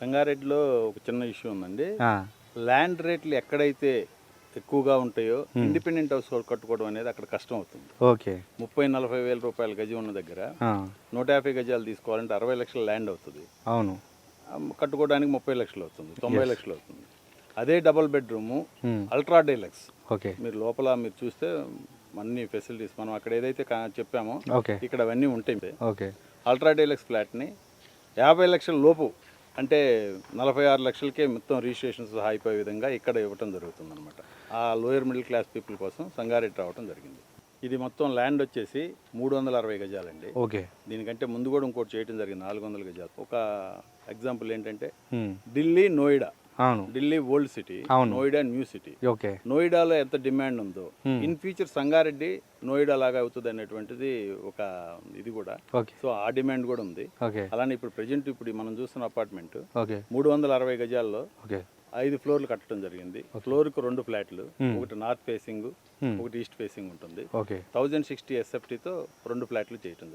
సంగారెడ్డిలో ఒక చిన్న ఇష్యూ ఉందండి. ల్యాండ్ రేట్లు ఎక్కడైతే ఎక్కువగా ఉంటాయో ఇండిపెండెంట్ హౌస్ కట్టుకోవడం అనేది అక్కడ కష్టం అవుతుంది. ఓకే. ముప్పై నలభై వేల రూపాయల గజం ఉన్న దగ్గర నూట యాభై గజాలు తీసుకోవాలంటే అరవై లక్షల ల్యాండ్ అవుతుంది. అవును. కట్టుకోవడానికి ముప్పై లక్షలు అవుతుంది తొంభై లక్షలు అవుతుంది. అదే double bedroom ultra deluxe. Okay. మీరు లోపల మీరు చూస్తే అన్ని ఫెసిలిటీస్ మనం అక్కడ ఏదైతే చెప్పామో ఇక్కడ అవన్నీ ఉంటాయి. ఓకే. అల్ట్రా డైలక్స్ ఫ్లాట్ని యాభై లక్షల లోపు అంటే నలభై ఆరు లక్షలకే మొత్తం రిజిస్ట్రేషన్స్ అయిపోయే విధంగా ఇక్కడ ఇవ్వటం జరుగుతుంది అనమాట ఆ లోయర్ మిడిల్ క్లాస్ పీపుల్ కోసం సంగారెడ్డి రావటం జరిగింది. ఇది మొత్తం ల్యాండ్ వచ్చేసి మూడు వందల అరవై గజాలండి. ఓకే. దీనికంటే ముందు కూడా ఇంకోటి చేయడం జరిగింది నాలుగు వందల గజాలు. ఒక ఎగ్జాంపుల్ ఏంటంటే ఢిల్లీ నోయిడా. అవును. ఢిల్లీ ఓల్డ్ సిటీ అవును. Noida new city. ఓకే. నోయిడాలో ఎంత డిమాండ్ ఉందో. ఇన్ ఫ్యూచర్ సంగారెడ్డి నోయిడా లాగా అవుతుంది అనేటువంటిది ఒక ఇది కూడా. సో ఆ డిమాండ్ కూడా ఉంది. అలానే ఇప్పుడు ప్రజెంట్ ఇప్పుడు మనం చూస్తున్న అపార్ట్మెంట్ మూడు వందల అరవై గజాల్లో ఐదు ఫ్లోర్లు కట్టడం జరిగింది. ఫ్లోర్కు రెండు ఫ్లాట్లు. ఒకటి నార్త్ ఫేసింగ్. ఒకటి ఈస్ట్ ఫేసింగ్ ఉంటుంది. థౌజండ్ సిక్స్టీ ఎస్ఎఫ్టీతో రెండు ఫ్లాట్లు చేయటం జరిగింది.